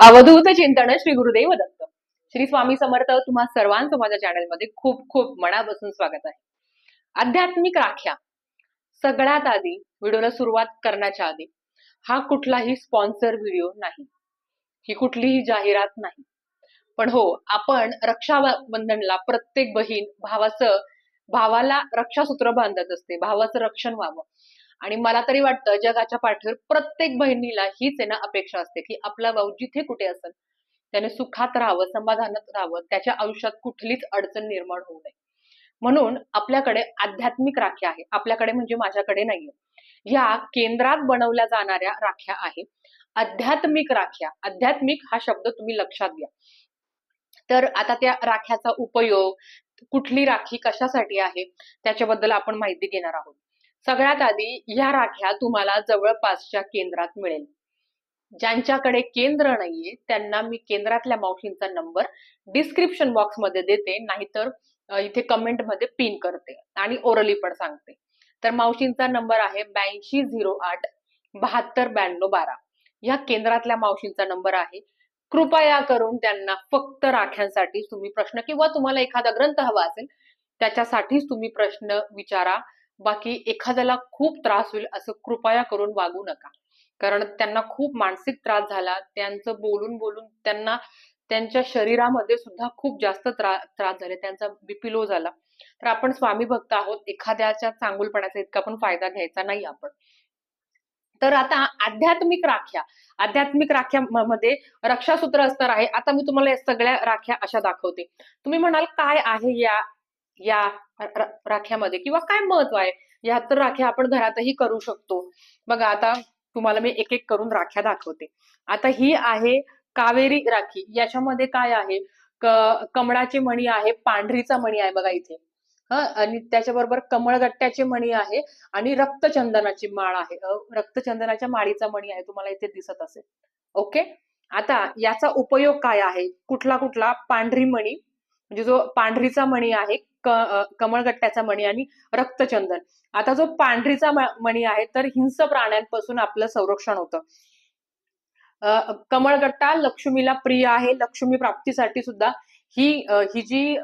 अवधूत चिंतन श्री गुरुदेव दत्त. श्री स्वामी समर्थ तुम्हा सर्वांचं माझ्या चॅनलमध्ये खूप खूप मनापासून स्वागत आहे. आध्यात्मिक राख्या. सगळ्यात आधी व्हिडिओला सुरुवात करण्याच्या आधी हा कुठलाही स्पॉन्सर व्हिडिओ नाही. ही कुठलीही जाहिरात नाही. पण हो आपण रक्षाबंधनला प्रत्येक बहीण भावाचं भावाला रक्षासूत्र बांधत असते. भावाचं रक्षण व्हावं. आणि मला तरी वाटतं जगाच्या पाठीवर प्रत्येक बहिणीला हीच आहे ना अपेक्षा असते की आपला भाऊ जिथे कुठे असेल त्याने सुखात राहावं समाधानात राहावं त्याच्या आयुष्यात कुठलीच अडचण निर्माण होऊ नये. म्हणून आपल्याकडे आध्यात्मिक राख्या आहे. आपल्याकडे म्हणजे माझ्याकडे नाहीये. या केंद्रात बनवल्या जाणाऱ्या राख्या आहे. आध्यात्मिक राख्या. आध्यात्मिक हा शब्द तुम्ही लक्षात घ्या. तर आता त्या राख्याचा उपयोग कुठली राखी कशासाठी आहे त्याच्याबद्दल आपण माहिती घेणार आहोत. सगळ्यात आधी ह्या राख्या तुम्हाला जवळपासच्या केंद्रात मिळेल. ज्यांच्याकडे केंद्र नाहीये त्यांना मी केंद्रातल्या मावशींचा नंबर डिस्क्रिप्शन बॉक्समध्ये देते नाहीतर इथे कमेंटमध्ये पिन करते आणि ओरली पण सांगते. तर मावशींचा नंबर आहे ब्याऐंशी झिरो आठ बहात्तर ब्याण्णव बारा. या केंद्रातल्या मावशींचा नंबर आहे. कृपया करून त्यांना फक्त राख्यांसाठी तुम्ही प्रश्न किंवा तुम्हाला एखादा ग्रंथ हवा असेल त्याच्यासाठीच तुम्ही प्रश्न विचारा. बाकी एखाद्याला खूप त्रास होईल असं कृपया करून वागू नका. कारण त्यांना खूप मानसिक त्रास झाला त्यांचं बोलून बोलून त्यांना त्यांच्या शरीरामध्ये सुद्धा खूप जास्त त्रास झाले त्यांचा बीपी लो झाला. तर आपण स्वामी भक्त आहोत एखाद्याच्या चांगुलपणाचा इतका पण फायदा घ्यायचा नाही आपण. तर आता आध्यात्मिक राख्या आध्यात्मिक राख्या मध्ये रक्षासूत्र असणार आहे. आता मी तुम्हाला या सगळ्या राख्या अशा दाखवते. तुम्ही म्हणाल काय आहे या या राख्यामध्ये किंवा काय महत्त्व आहे? या तर राख्या आपण घरातही करू शकतो. बघा आता तुम्हाला मी एक एक करून राख्या दाखवते. आता ही आहे कावेरी राखी. याच्यामध्ये काय आहे? कमळाची मणी आहे पांढरीचा मणी आहे बघा इथे. हा? आणि त्याच्याबरोबर कमळगट्ट्याची मणी आहे आणि रक्तचंदनाची माळ आहे. रक्तचंदनाच्या माळीचा मणी आहे तुम्हाला इथे दिसत असेल. ओके? आता याचा उपयोग काय आहे? कुठला कुठला? पांढरी मणी म्हणजे जो पांढरीचा मणी आहे कमळगट्ट्याचा मणी आणि रक्तचंदन. आता जो पांढरीचा मणी आहे तर हिंस प्राण्यांपासून आपलं संरक्षण होतं. कमळगट्टा लक्ष्मीला प्रिय आहे. लक्ष्मी प्राप्तीसाठी सुद्धा ही ही जी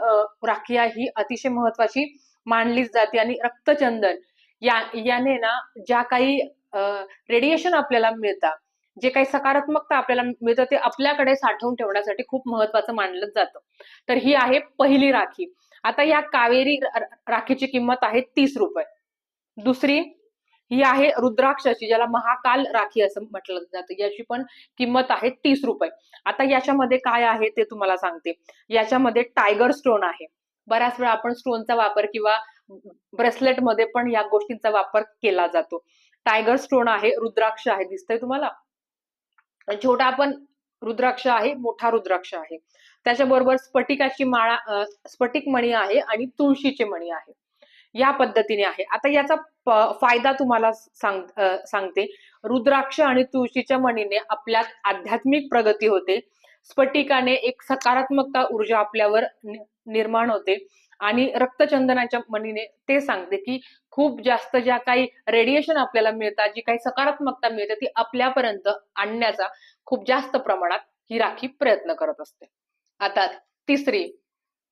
राखी आहे ही अतिशय महत्वाची मानलीच जाते. आणि रक्तचंदन या याने ना ज्या काही रेडिएशन आपल्याला मिळतात जे काही सकारात्मकता आपल्याला मिळतं ते आपल्याकडे साठवून ठेवण्यासाठी खूप महत्वाचं मानलं जातं. तर ही आहे पहिली राखी. आता या कावेरी राखीची किंमत आहे तीस रुपये. दुसरी ही आहे रुद्राक्षाची ज्याला महाकाल राखी असं म्हटलं जातं. याची पण किंमत आहे तीस रुपये. आता याच्यामध्ये काय आहे ते तुम्हाला सांगते. याच्यामध्ये टायगर स्टोन आहे. बऱ्याच वेळा आपण स्टोनचा वापर किंवा ब्रेसलेटमध्ये पण या गोष्टींचा वापर केला जातो. टायगर स्टोन आहे रुद्राक्ष आहे दिसतंय तुम्हाला? छोटा आपण रुद्राक्ष आहे मोठा रुद्राक्ष आहे. त्याच्याबरोबर स्फटिकाची माळा स्फटिक मणी आहे आणि तुळशीची मणी आहे. या पद्धतीने आहे. आता याचा फायदा तुम्हाला सांग सांगते. रुद्राक्ष आणि तुळशीच्या मणीने आपल्यात आध्यात्मिक प्रगती होते. स्फटिकाने एक सकारात्मकता ऊर्जा आपल्यावर निर्माण होते. आणि रक्तचंदनाच्या मणीने ते सांगते की खूप जास्त ज्या काही रेडिएशन आपल्याला मिळतात जी काही सकारात्मकता मिळते ती आपल्यापर्यंत आणण्याचा खूप जास्त प्रमाणात ही राखी प्रयत्न करत असते. आता तिसरी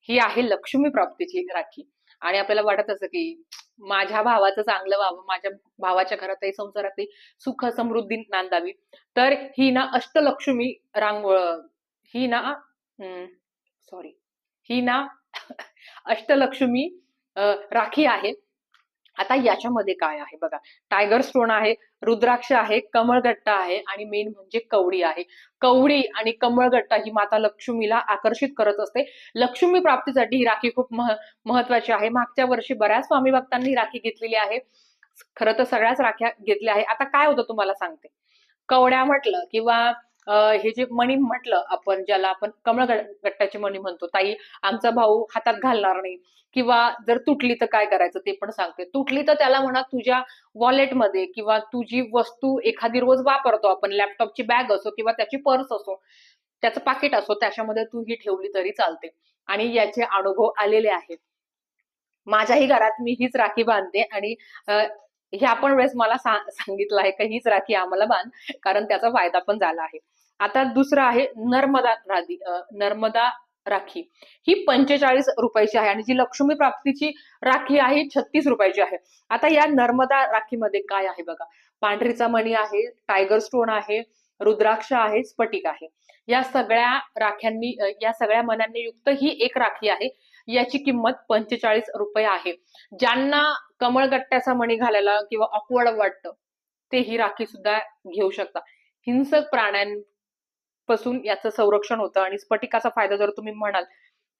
ही आहे लक्ष्मी प्राप्तीची राखी. आणि आपल्याला वाटत असं की माझ्या भावाचं चांगलं व्हावं माझ्या भावाच्या घरातही संसारातही सुख समृद्धी नांदावी तर ही ना अष्टलक्ष्मी रांगोळ ही ना सॉरी ही ना अष्टलक्ष्मी राखी आहे. आता याच्यामध्ये काय आहे बघा? टायगर स्टोन आहे रुद्राक्ष आहे कमळगट्टा आहे आणि मेन म्हणजे कवडी आहे. कवडी आणि कमळगट्टा ही माता लक्ष्मीला आकर्षित करत असते. लक्ष्मी प्राप्तीसाठी ही राखी खूप मह महत्वाची आहे. मागच्या वर्षी बऱ्याच स्वामी भक्तांनी राखी घेतलेली आहे. खरं तर सगळ्याच राख्या घेतल्या आहे. आता काय होतं तुम्हाला सांगते. कवड्या म्हटलं किंवा हे जे मणी म्हटलं आपण ज्याला आपण कमळ गट्टाची मणी म्हणतो ताई आमचा भाऊ हातात घालणार नाही. किंवा जर तुटली तर काय करायचं ते पण सांगते. तुटली तर त्याला म्हणा तुझ्या वॉलेटमध्ये किंवा तुझी वस्तू एखादी रोज वापरतो आपण लॅपटॉपची बॅग असो किंवा त्याची पर्स असो त्याचं पाकिट असो त्याच्यामध्ये तू ही ठेवली तरी चालते. आणि याचे अनुभव आलेले आहेत. माझ्याही घरात मी हीच राखी बांधते आणि ह्या पण वेळेस मला सांगितलं आहे का हीच राखी आम्हाला बांध कारण त्याचा फायदा पण झाला आहे. आता दुसरं आहे नर्मदा राधी नर्मदा राखी. ही पंचेचाळीस रुपयाची आहे आणि जी लक्ष्मी प्राप्तीची राखी आहे छत्तीस रुपयाची आहे. आता या नर्मदा राखीमध्ये काय आहे बघा? पांढरीचा मणी आहे टायगर स्टोन आहे रुद्राक्ष आहे स्फटिक आहे. या सगळ्या राख्यांनी या सगळ्या मनांनी युक्त ही एक राखी आहे. याची किंमत पंचेचाळीस रुपये आहे. ज्यांना कमळगट्ट्याचा मणी घालायला किंवा ऑकवर्ड वाटतं ते ही राखी सुद्धा घेऊ शकता. हिंसक प्राण्यां पासून याचं संरक्षण होतं आणि स्फटिकाचा फायदा जर तुम्ही म्हणाल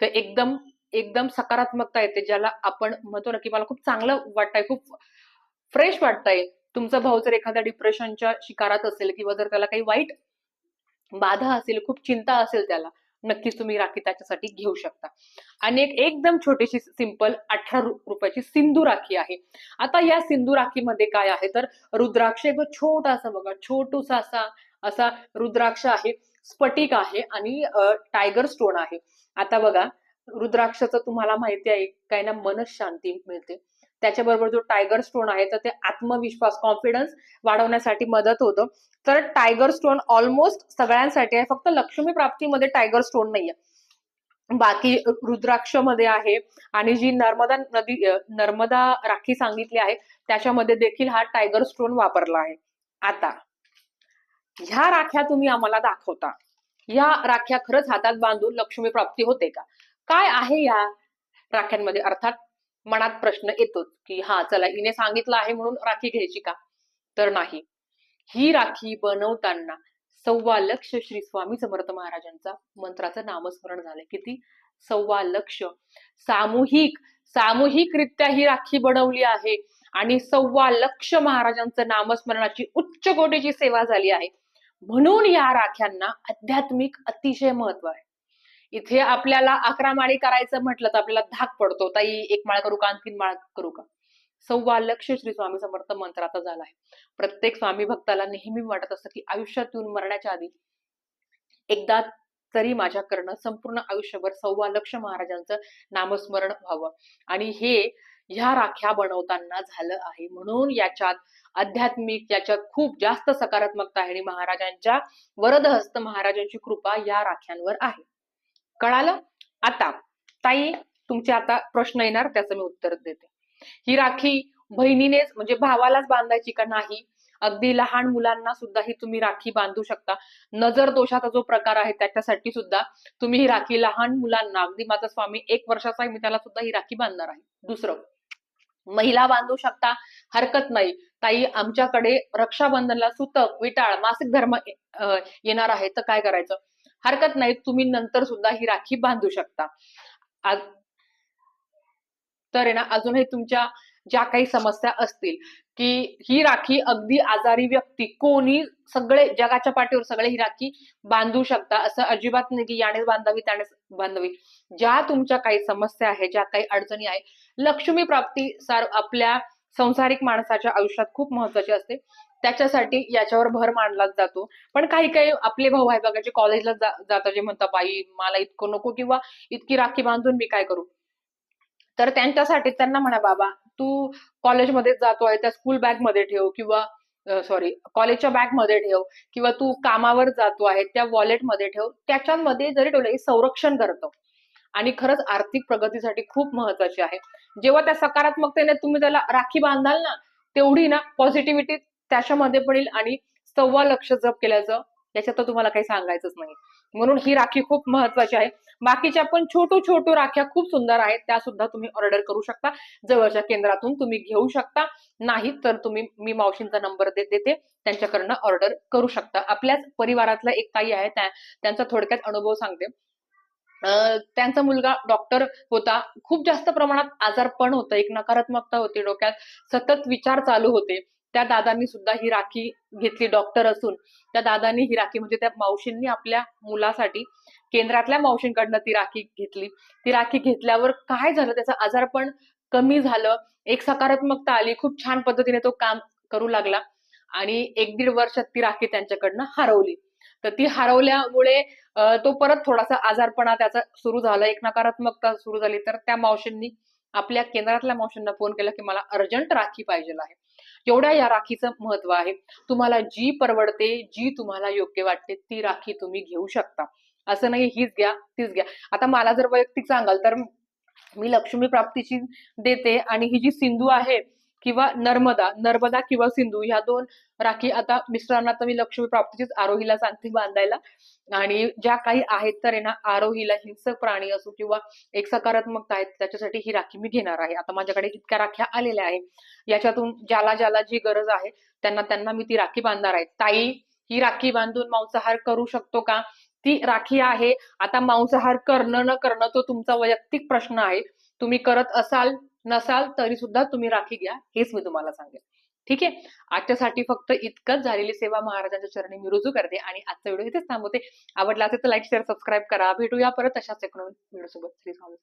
तर एकदम एकदम सकारात्मकता येते ज्याला आपण म्हणतो ना की मला खूप चांगलं वाटतंय खूप फ्रेश वाटतंय. तुमचा भाऊ जर एखाद्या डिप्रेशनच्या शिकारात असेल किंवा जर त्याला काही वाईट बाधा असेल खूप चिंता असेल त्याला नक्कीच तुम्ही राखी त्याच्यासाठी घेऊ शकता. आणि एक एकदम छोटीशी सिंपल अठरा रुपयाची सिंधू राखी आहे. आता या सिंधू राखीमध्ये काय आहे? तर रुद्राक्ष एक छोटासा बघा छोटूसा असा असा रुद्राक्ष आहे. स्फटिक आहे आणि टायगर स्टोन आहे. आता बघा रुद्राक्षचं तुम्हाला माहिती आहे काय ना मन शांती मिळते. त्याच्याबरोबर जो टायगर स्टोन आहे तर ते आत्मविश्वास कॉन्फिडन्स वाढवण्यासाठी मदत होतं. तर टायगर स्टोन ऑलमोस्ट सगळ्यांसाठी आहे फक्त लक्ष्मी प्राप्तीमध्ये टायगर स्टोन नाहीये. बाकी रुद्राक्षमध्ये आहे आणि जी नर्मदा नदी नर्मदा राखी सांगितली आहे त्याच्यामध्ये देखील हा टायगर स्टोन वापरला आहे. आता ह्या राख्या तुम्ही आम्हाला दाखवता. या राख्या खरंच हातात बांधून लक्ष्मी प्राप्ती होते का? काय आहे या राख्यांमध्ये? अर्थात मनात प्रश्न येतोच की हा चला हिने सांगितलं आहे म्हणून राखी घ्यायची का? तर नाही. ही राखी बनवताना सव्वा लक्ष श्री स्वामी समर्थ महाराजांचा मंत्राचं नामस्मरण झालंय किती? सव्वा लक्ष. सामूहिक सामूहिकरित्या ही राखी बनवली आहे आणि सव्वा लक्ष महाराजांचं नामस्मरणाची उच्च कोटीची सेवा झाली आहे. म्हणून या राख्यांना आध्यात्मिक अतिशय महत्त्व आहे. इथे आपल्याला अकरा माळी करायचं म्हटलं तर आपल्याला धाक पडतो. ताई एक माळ करू का? आणखीन माळ करू का? सव्वा लक्ष श्री स्वामी समर्थ मंत्राचा झाला आहे. प्रत्येक स्वामी भक्ताला नेहमी वाटत असतं की आयुष्यात येऊन मरण्याच्या आधी एकदा तरी माझ्याकडनं संपूर्ण आयुष्यभर सव्वा लक्ष महाराजांचं नामस्मरण व्हावं. आणि हे ह्या राख्या बनवताना झालं आहे. म्हणून याच्यात आध्यात्मिक याच्यात खूप जास्त सकारात्मकता आहे आणि महाराजांच्या वरदहस्त महाराजांची कृपा या राख्यांवर आहे. कळालं? आता ताई तुमचे आता प्रश्न येणार त्याचं मी उत्तर देते. ही राखी बहिणीनेच म्हणजे भावालाच बांधायची का नाही? अगदी लहान मुलांना सुद्धा ही तुम्ही राखी बांधू शकता. नजर दोषाचा जो प्रकार आहे त्याच्यासाठी सुद्धा तुम्ही ही राखी लहान मुलांना अगदी माझा स्वामी एक वर्षाचा आहे मी त्याला सुद्धा ही राखी बांधणार आहे. दुसरं. महिला बांधू शकता हरकत नाही. ताई आमच्याकडे रक्षाबंधनला सुतक विटाळ मासिक धर्म येणार आहे तर काय करायचं? हरकत नाही तुम्ही नंतर सुद्धा ही राखी बांधू शकता. तर आहे ना अजूनही तुमच्या ज्या काही समस्या असतील की ही राखी अगदी आजारी व्यक्ती कोणी सगळे जगाच्या पाठीवर सगळे ही राखी बांधू शकता असं अजिबात नाही की याने बांधावी त्याने बांधावी. ज्या तुमच्या काही समस्या आहे ज्या काही अडचणी आहे लक्ष्मी प्राप्ती सार आपल्या संसारिक माणसाच्या आयुष्यात खूप महत्वाची असते. त्याच्यासाठी याच्यावर भर मानला जातो. पण काही काही आपले भाऊ आहे बघा जे कॉलेजला जातात जे म्हणतात बाई मला इतकं नको किंवा इतकी राखी बांधून मी काय करू? तर त्यांच्यासाठी त्यांना म्हणा बाबा तू कॉलेजमध्ये जातो आहे त्या स्कूल बॅगमध्ये ठेव किंवा सॉरी कॉलेजच्या बॅगमध्ये ठेव किंवा तू कामावर जातो आहे त्या वॉलेटमध्ये ठेव. त्याच्यामध्ये जरी ठेवलं हे संरक्षण करतं. आणि खरंच आर्थिक प्रगतीसाठी खूप महत्वाची आहे. जेव्हा त्या सकारात्मकतेने तुम्ही त्याला राखी बांधाल ना तेवढी ना पॉझिटिव्हिटी त्याच्यामध्ये पण येईल आणि सव्वा लक्ष जप केल्याचं याच्यात तर तुम्हाला काही सांगायचंच नाही. म्हणून ही राखी खूप महत्वाची आहे. बाकीच्या पण छोटू छोटू राख्या खूप सुंदर आहेत. त्या सुद्धा तुम्ही ऑर्डर करू शकता. जवळच्या केंद्रातून तुम्ही घेऊ शकता. नाही तर तुम्ही मी मावशींचा नंबर देते. त्यांच्याकडनं ऑर्डर करू शकता. आपल्याच परिवारातला एक ताई आहे. त्या त्यांचा थोडक्यात अनुभव सांगते. अं, त्यांचा मुलगा डॉक्टर होता. खूप जास्त प्रमाणात आजारपण होतं. एक नकारात्मकता होती डोक्यात. सतत विचार चालू होते. त्या दादांनी सुद्धा ही राखी घेतली डॉक्टर असून. त्या दादांनी ही राखी म्हणजे त्या मावशींनी आपल्या मुलासाठी केंद्रातल्या मावशींकडनं ती राखी घेतली. ती राखी घेतल्यावर काय झालं? त्याचं आजारपण कमी झालं. एक सकारात्मकता आली. खूप छान पद्धतीने तो काम करू लागला. आणि एक दीड वर्षात ती राखी त्यांच्याकडनं हरवली. तर ती हरवल्यामुळे तो परत थोडासा आजारपणा त्याचा सुरू झाला. एक नकारात्मकता सुरू झाली. तर त्या मावशींनी आपल्या केंद्रातल्या मावशींना फोन केला की मला अर्जंट राखी पाहिजे आहे. एवढ्या या राखीचं महत्त्व आहे. तुम्हाला जी परवडते जी तुम्हाला योग्य वाटते ती राखी तुम्ही घेऊ शकता. असं नाही हीच घ्या तीच घ्या. आता मला जर वैयक्तिक सांगाल तर मी लक्ष्मी प्राप्तीची देते आणि ही जी सिंधू आहे किंवा नर्मदा नर्मदा किंवा सिंधू ह्या दोन राखी आता मिस्टरांना तर मी लक्ष्मी प्राप्तीचीच आरोहीला सांगते बांधायला. आणि ज्या काही आहेत तर आहे ना आरोहीला हिंसक प्राणी असो किंवा एक सकारात्मकता आहे त्याच्यासाठी ही राखी मी घेणार आहे. आता माझ्याकडे इतक्या राख्या आलेल्या आहेत. याच्यातून ज्याला ज्याला जी गरज आहे त्यांना त्यांना मी ती राखी बांधणार आहे. ताई ही राखी बांधून मांसाहार करू शकतो का? ती राखी आहे. आता मांसाहार करणं न करणं तो तुमचा वैयक्तिक प्रश्न आहे. तुम्ही करत असाल नसाल तरी सुद्धा तुम्ही राखी घ्या हेच मी तुम्हाला सांगेन. ठीक आहे? आजच्यासाठी फक्त इतकंच. झालेली सेवा महाराजांच्या चरणी मी रुजू करते आणि आजचा व्हिडिओ इथेच थांबवते. आवडला असेल तर लाईक शेअर सबस्क्राईब करा. भेटूया परत अशाच एक नवीन व्हिडिओ सोबत श्री स्वामी